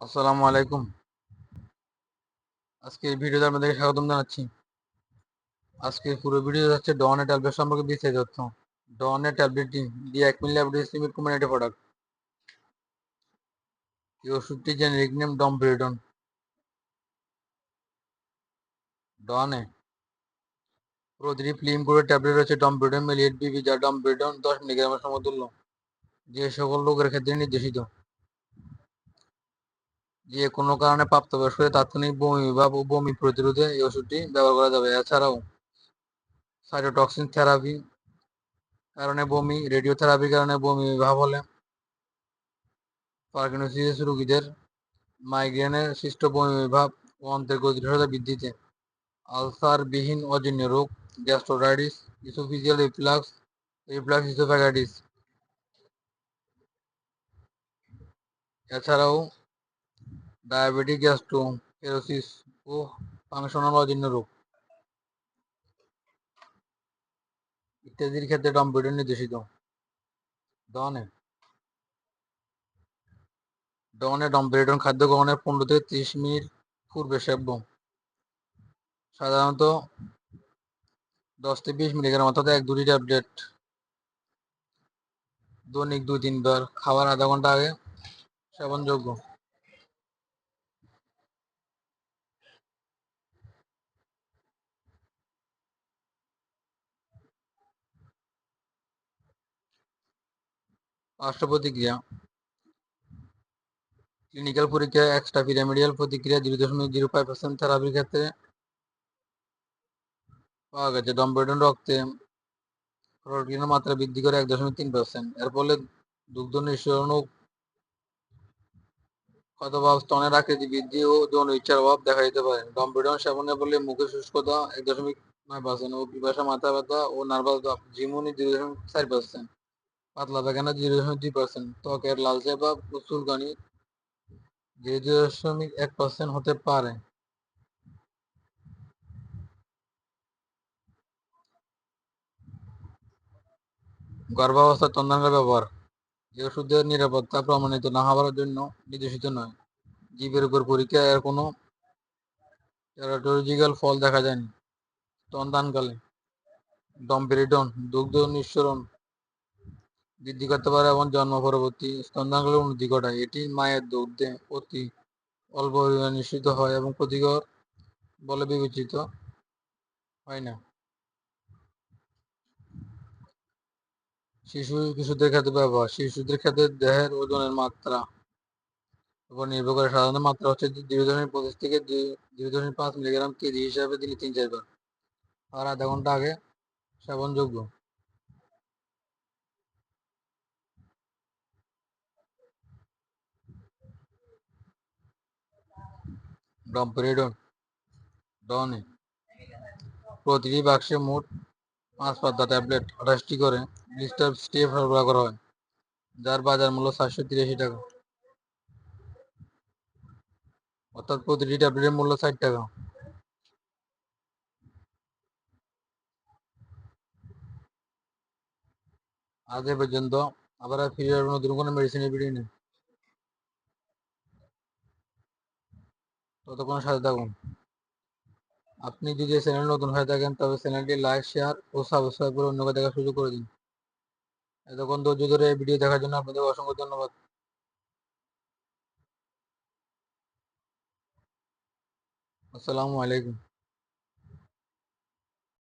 আসসালামু আলাইকুম। আজকে এই ভিডিওতে আপনাদেরকে স্বাগতম জানাচ্ছি। আজকে পুরো ভিডিও যাচ্ছে ডনের ট্যাবলেট সম্পর্কে বিস্তারিত তথ্য। ডনের ট্যাবলেটটি ডি এক মিলি অ্যাবডিস লিমিট কোম্পানির প্রোডাক্ট এই ওষুধটি জেনেরিক নেম ডমব্রিডন ডনে প্রতিটি ফিল্ম করে ট্যাবলেট রয়েছে ডমব্রিডন মিলিয়েট বিবি যা ডমব্রিডন দশ মিলিগ্রামের সমতুল্য। যে সকল লোকের ক্ষেত্রে নির্দেশিত। যে কোনো কারণে প্রাপ্তবয়স্কদের তাৎক্ষণিক বমি বা বমি প্রতিরোধে এই ওষুধটি ব্যবহার করা যাবে। এছাড়াও সাইটোটক্সিন থেরাপি কারণে বমি রেডিওথেরাপির কারণে বমি ভাব হলে পার্কিনসিস রোগীদের মাইগ্রেনের সৃষ্ট বমি বিভাব ও অন্তের গতিশীলতা বৃদ্ধিতে। আলসারবিহীন অজীর্ণ রোগ gastritis oesophageal reflux reflux oesophagitis এছাড়াও ডায়াবেটিক, গ্যাস্ট্রোকেরোসিস ও ফাংশনাল অজীর্ণ রোগ। ইত্যাদির ক্ষেত্রে ডম্পিডন নির্দেশিত। ডনে। ডনে ডম্পিডন খাদ্য গ্রহণের পনেরো থেকে তিরিশ মিনিট পূর্বে সেব্য সাধারণত দশ থেকে বিশ মিলিগ্রাম অর্থাৎ এক দুটি ট্যাবলেট। দৈনিক দুই তিনবার খাবার আধা ঘণ্টা আগে সেবনযোগ্য। পার্শ্ব প্রতিক্রিয়া ক্লিনিক্যাল পরীক্ষায় এক্সট্রা পিরামিডিয়াল প্রতিক্রিয়া জিরো দশমিক জিরো ফাইভ পার্সেন্ট থেরাপির ক্ষেত্রে পাওয়া গেছে। ডম্পেডন রক্তে প্রোটিনের মাত্রা বৃদ্ধি করে এক দশমিক তিন পার্সেন্ট এর ফলে দুগ্ধ নিঃসরণ অথবা স্তনের আকৃতি বৃদ্ধি ও যৌন ইচ্ছার অভাব দেখা দিতে পারে। ডম্পেডন সেবনের ফলে মুখে শুষ্কতা এক দশমিক নয় পার্সেন্ট ও পিপাসা মাথা ব্যথা ও নার্ভাস জিমুনি জিরো দশমিক চার পার্সেন্ট পাতলা পায়খানা জিরো দশমিক দুই পার্সেন্ট ত্বকের লালচে বা চুলকানি জিরো দশমিক এক পার্সেন্ট হতে পারে। গর্ভাবস্থায় তন্দাঙ্গের ব্যবহার এই ওষুধের নিরাপত্তা প্রমাণিত না হওয়ার জন্য নির্দেশিত নয়। জীবের উপর পরীক্ষা এর কোনো টেরাটোলজিক্যাল ফল দেখা যায়নি। স্তনদানকালে ডম্পেরিডন দুগ্ধ নিঃসরণ বৃদ্ধি করতে পারে এবং জন্ম পরবর্তী স্তনদানকালে উন্নতি ঘটায়। এটি মায়ের দুগ্ধে অতি অল্প নিঃসৃত হয় এবং ক্ষতিকর বলে বিবেচিত হয় না। শিশু কিশোরদের ক্ষেত্রে ব্যবহার। শিশুদের ক্ষেত্রে দেহের ওজনের মাত্রা উপর নির্ভর করে। সাধারণ মাত্রা হচ্ছে জিরো দশমিক পঁচিশ থেকে জিরো দশমিক পাঁচ মিলিগ্রাম কেজি হিসাবে দিনে তিন চারবার। আর আধা ঘণ্টা আগে সেবনযোগ্য। ডম্পেরিডন ডনে প্রতিটি বাক্সে মোট পাঁচ পাতা ট্যাবলেট আঠাশটি করে ব্লিস্টার স্টেপ সরবরাহ করা হয়, যার বাজার মূল্য সাতশো তিরাশি টাকা। অর্থাৎ প্রতিটি ট্যাবলেটের মূল্য ষাট টাকা। আজ এ পর্যন্ত আবার ফিরে আসব নতুন কোনো মেডিসিনের ভিডিও নেই ততক্ষণ সাথে থাকুন। আপনি যদি চ্যানেল নতুন হয়ে থাকেন, তবে চ্যানেলটি লাইক শেয়ার ও সাবস্ক্রাইব করে অন্যকে দেখার সুযোগ করে দিন। এতক্ষণ ধৈর্য ধরে ভিডিও দেখার জন্য আপনাদের অসংখ্য ধন্যবাদ। আসসালামু আলাইকুম।